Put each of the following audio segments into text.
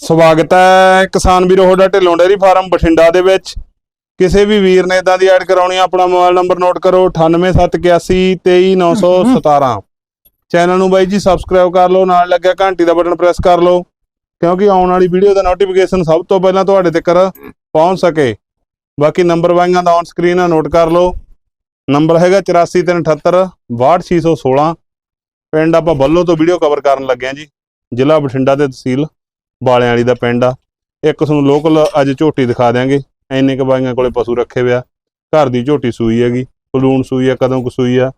ਸਵਾਗਤ ਹੈ ਕਿਸਾਨ ਵੀਰੋ ਤੁਹਾਡਾ ਢਿੱਲੋਂ ਡੇਅਰੀ ਫਾਰਮ ਬਠਿੰਡਾ ਦੇ ਵਿੱਚ। ਕਿਸੇ ਵੀ ਵੀਰ ਨੇ ਇਦਾਂ ਦੀ ਐਡ ਕਰਾਉਣੀ ਆ, ਆਪਣਾ ਮੋਬਾਈਲ ਨੰਬਰ ਨੋਟ ਕਰੋ 9871823917 ਚੈਨਲ ਨੂੰ ਬਾਈ ਜੀ ਸਬਸਕ੍ਰਾਈਬ ਕਰ ਲਓ ਨਾਲ ਲੱਗਿਆ ਘੰਟੀ ਦਾ ਬਟਨ ਪ੍ਰੈਸ ਕਰ ਲਓ ਕਿਉਂਕਿ ਆਉਣ ਵਾਲੀ ਵੀਡੀਓ ਦਾ ਨੋਟੀਫਿਕੇਸ਼ਨ ਸਭ ਤੋਂ ਪਹਿਲਾਂ ਤੁਹਾਡੇ ਤੱਕ ਪਹੁੰਚ ਸਕੇ। ਬਾਕੀ ਨੰਬਰ ਵਾਈਆਂ ਦਾ ਔਨ ਸਕਰੀਨ ਆ ਨੋਟ ਕਰ ਲਓ। ਨੰਬਰ ਹੈਗਾ 8438 62616 ਪਿੰਡ ਆਪਾਂ ਬੱਲੋ ਤੋਂ ਵੀਡੀਓ ਕਵਰ ਕਰਨ ਲੱਗੇ ਹਾਂ ਜੀ ਜ਼ਿਲ੍ਹਾ ਬਠਿੰਡਾ ਤੇ ਤਹਿਸੀਲ ਬਾਲਿਆਂ ਵਾਲੀ ਦਾ ਪਿੰਡ ਆ। ਇੱਕ ਤੁਹਾਨੂੰ ਲੋਕਲ ਅੱਜ ਝੋਟੀ ਦਿਖਾ ਦਿਆਂਗੇ। ਐਨੇ ਕ ਬਾਈਆਂ ਕੋਲੇ ਪਸ਼ੂ ਰੱਖੇ ਹੋਇਆ ਘਰ ਦੀ ਝੋਟੀ ਸੂਈ ਹੈਗੀ। ਪਲੂਣ ਸੂਈ ਆ ਕਦੋਂ ਕੁ ਸੂਈ ਆ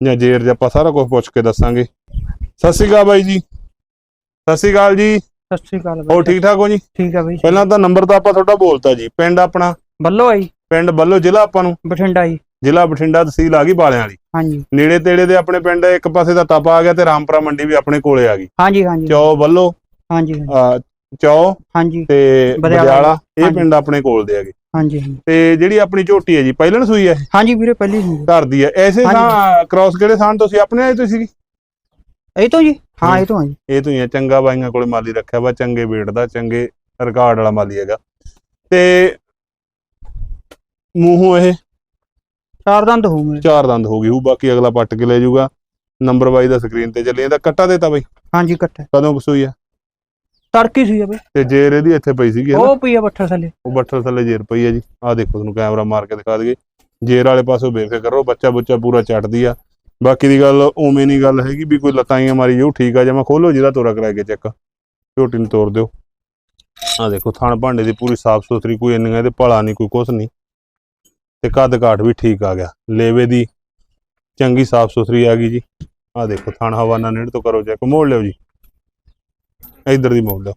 ਜਾਂ ਜੇਰ ਜਾਂ ਆਪਾਂ ਸਾਰਾ ਕੁਝ ਪੁੱਛ ਕੇ ਦੱਸਾਂਗੇ। ਸਤਿ ਸ਼੍ਰੀ ਅਕਾਲ ਬਾਈ ਜੀ। ਸਤਿ ਸ਼੍ਰੀ ਅਕਾਲ ਜੀ। ਸਤਿ ਸ਼੍ਰੀ ਅਕਾਲ ਬਾਈ। ਹੋਰ ਠੀਕ ਠਾਕ ਹੋ ਜੀ? ਠੀਕ ਆ ਬਾਈ ਪਹਿਲਾਂ ਤਾਂ ਨੰਬਰ ਤਾਂ ਆਪਾਂ ਤੁਹਾਡਾ ਬੋਲਤਾ ਜੀ। ਪਿੰਡ ਆਪਣਾ? ਬੱਲੋ ਆਈ ਪਿੰਡ ਬੱਲੋ ਜ਼ਿਲ੍ਹਾ ਆਪਾਂ ਨੂੰ? ਬਠਿੰਡਾ ਜੀ। ਜ਼ਿਲ੍ਹਾ ਬਠਿੰਡਾ ਤਹਿਸੀਲ ਆ ਗਈ ਬਾਲਿਆਂ ਵਾਲੀ। ਹਾਂਜੀ। ਨੇੜੇ ਤੇੜੇ ਦੇ ਆਪਣੇ ਪਿੰਡ ਇੱਕ ਪਾਸੇ ਦਾ ਤਪਾ ਆ ਗਿਆ ਤੇ ਰਾਮਪੁਰਾ ਮੰਡੀ ਵੀ ਆਪਣੇ ਕੋਲੇ ਆ ਗਈ। ਹਾਂਜੀ ਹਾਂਜੀ। ਚੌ ਬੱਲੋ? ਹਾਂਜੀ ਅਹ, ਚੌ ਹਾਂਜੀ। ਤੇ ਬਰਿਆਲਾ। ਇਹ ਹਾਂਜੀ। ਪਿੰਡ ਆਪਣੇ ਕੋਲ ਦੇ ਹੈਗੇ। ਹਾਂਜੀ ਹਾਂਜੀ। ਤੇ ਜਿਹੜੀ ਆਪਣੀ ਝੋਟੀ ਹੈ ਜੀ ਪਹਿਲਣ ਸੂਈ ਹੈ ਇਹ? ਹਾਂਜੀ ਵੀਰੇ ਪਹਿਲੀ ਹੁੰਦੀ ਘਰ ਦੀ ਹੈ। ਐਸੇ ਹਾਂਜੀ। ਥਾਂ ਕ੍ਰਾਸ ਕਿਹੜੇ ਥਾਂ ਤੁਸੀਂ ਆਪਣੇ ਆਏ ਤੁਸੀਂ ਇਹ ਤੋਂ ਜੀ? ਹਾਂ। ਇਹ ਤੋਂ ਆ ਜੀ। ਇਹ ਤੋਂ ਹੀ ਹੈ। ਚੰਗਾ ਬਾਈਆਂ ਕੋਲੇ ਮਾਲੀ ਰੱਖਿਆ ਵਾ ਚੰਗੇ ਵੇਟ ਦਾ ਚੰਗੇ ਰਿਕਾਰਡ ਵਾਲਾ ਮਾਲੀ ਹੈਗਾ। ਤੇ ਮੂੰਹੋਂ ਇਹ? ਚਾਰ ਦੰਦ ਹੋ ਮੇਰੇ ਚਾਰ ਦੰਦ ਹੋ ਗਈ ਉਹ ਬਾਕੀ ਅਗਲਾ ਪੱਟ ਕੇ ਲੈ ਜਾਊਗਾ। ਨੰਬਰ ਬਾਈ ਦਾ ਸਕਰੀਨ ਤੇ ਚੱਲੀ ਇਹਦਾ ਕੱਟਾ ਦੇਤਾ ਬਾਈ? ਹਾਂਜੀ ਇਕੱਠੇ ਕਦੋਂ ਕੁ ਸੂਈ ਆ ਤੜਕੀ ਸੀ ਆ ਬਈ। ਤੇ ਜੇਰ ਇਹਦੀ ਇੱਥੇ ਪਈ ਸੀਗੀ ਉਹ ਪਈ ਆ ਬੱਠਲ ਥੱਲੇ। ਉਹ ਬੱਠਲ ਥੱਲੇ ਜੇਰ ਪਈ ਹੈ ਜੀ। ਆਹ ਦੇਖੋ ਤੁਹਾਨੂੰ ਕੈਮਰਾ ਮਾਰ ਕੇ ਦਿਖਾ ਦਈਏ। ਜੇਰ ਵਾਲੇ ਪਾਸੋਂ ਬੇਫਿਕਰ ਰਹੋ ਬੱਚਾ ਬੁੱਚਾ ਪੂਰਾ ਚੱਟਦੀ ਆ। ਬਾਕੀ ਦੀ ਗੱਲ ਉਵੇਂ ਨਹੀਂ ਗੱਲ ਹੈਗੀ ਵੀ ਕੋਈ ਲਤਾਈਆਂ ਮਾਰੀ ਜਾਊ ਠੀਕ ਆ ਜਮਾ ਖੋਲੋ ਜਿਹਦਾ ਤੋਰਾ ਕਰਾ ਕੇ ਚੈੱਕ। ਝੋਟੀ ਨੂੰ ਤੋੜ ਦਿਓ। ਆਹ ਦੇਖੋ ਥਣ ਭਾਂਡੇ ਦੀ ਪੂਰੀ ਸਾਫ਼ ਸੁਥਰੀ ਕੋਈ ਇੰਨੀਆਂ ਇਹਦੇ ਭਲਾ ਨਹੀਂ ਕੋਈ ਕੁਛ ਨਹੀਂ। ਤੇ ਕੱਦ ਕਾਠ ਵੀ ਠੀਕ ਆ ਗਿਆ। ਲੇਵੇ ਦੀ ਚੰਗੀ ਸਾਫ਼ ਸੁਥਰੀ ਆ ਗਈ ਜੀ। ਆਹ ਦੇਖੋ ਥਣ ਹਵਾਨਾ ਨੇੜ ਤੋਂ ਕਰੋ ਚੈੱਕ। ਮੋੜ ਲਿਓ ਜੀ। ਇਧਰ ਦੀ ਮੋੜ ਲਿਓ।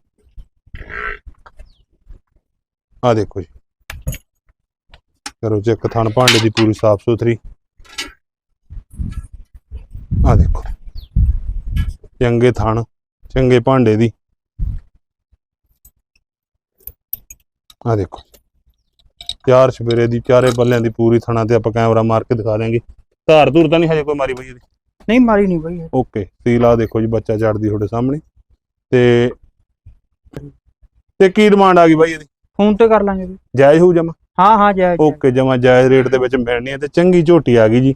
ਆਹ ਦੇਖੋ ਜੀ। ਕਰੋ ਚੈੱਕ ਥਣ ਭਾਂਡੇ ਦੀ ਪੂਰੀ ਸਾਫ਼ ਸੁਥਰੀ। ਆਹ ਦੇਖੋ। ਚੰਗੇ ਥਣ ਚੰਗੇ ਭਾਂਡੇ ਦੀ। ਆਹ ਦੇਖੋ ਚਾਰ ਸਵੇਰੇ ਦੀ ਚਾਰੇ ਪੱਲਿਆਂ ਦੀ ਪੂਰੀ ਥਣਾ ਤੇ ਆਪਾਂ ਕੈਮਰਾ ਮਾਰ ਕੇ ਦਿਖਾ ਦਿਆਂਗੇ। ਧਾਰ ਧੂਰ ਤਾਂ ਨਹੀਂ ਹਜੇ ਕੋਈ ਮਾਰੀ ਬਈ ਇਹਦੀ? ਨਹੀਂ ਮਾਰੀ ਨਹੀਂ ਬਈ। ਓਕੇ ਸੀਲ ਆ ਦੇਖੋ ਜੀ ਬੱਚਾ ਚੜਦੀ ਤੁਹਾਡੇ ਸਾਹਮਣੇ। ਤੇ ਤੇ ਕੀ ਡਿਮਾਂਡ ਆ ਗਈ ਬਾਈ ਇਹਦੀ? ਫੋਨ ਤੇ ਕਰ ਲਾਂਗੇ ਬਈ ਜਾਇਜ਼ ਹੋਊ ਜਮਾ? ਹਾਂ ਹਾਂ ਜੈ ਜੈ। ਓਕੇ ਜਮਾ ਜਾਇਜ਼ ਰੇਟ ਦੇ ਵਿੱਚ ਮਿਲਣੀ ਹੈ ਤੇ ਚੰਗੀ ਝੋਟੀ ਆ ਗਈ ਜੀ।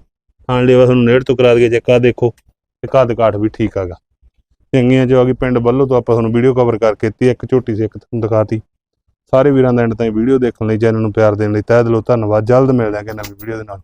ਖਾਣ ਲਈ ਤੁਹਾਨੂੰ ਨੇੜ ਤੋਂ ਕਰਾ ਦਈਏ ਚੱਕਾ ਦੇਖੋ ਤੇ ਕੱਦ ਕਾਠ ਵੀ ਠੀਕ ਆਗਾ ਚੰਗੀਆਂ ਜੋ ਆ ਗਈ ਪਿੰਡ ਵੱਲੋਂ ਤੋਂ ਆਪਾਂ ਤੁਹਾਨੂੰ ਵੀਡੀਓ ਕਵਰ ਕਰਕੇ ਦਿੱਤੀ ਇੱਕ ਝੋਟੀ ਸੀ ਇੱਕ ਤੁਹਾਨੂੰ ਦਿਖਾਤੀ। ਸਾਰੇ ਵੀਰਾਂ ਦਾ ਐਂਡ ਤਾਈਂ ਵੀਡੀਓ ਦੇਖਣ ਲਈ ਚੈਨਲ ਨੂੰ ਪਿਆਰ ਦੇਣ ਲਈ ਤਹਿ ਦਿਲੋਂ ਧੰਨਵਾਦ। ਜਲਦ ਮਿਲਦੇ ਹਾਂ ਕਿ ਨਵੀਂ ਵੀਡੀਓ ਦੇ ਨਾਲ।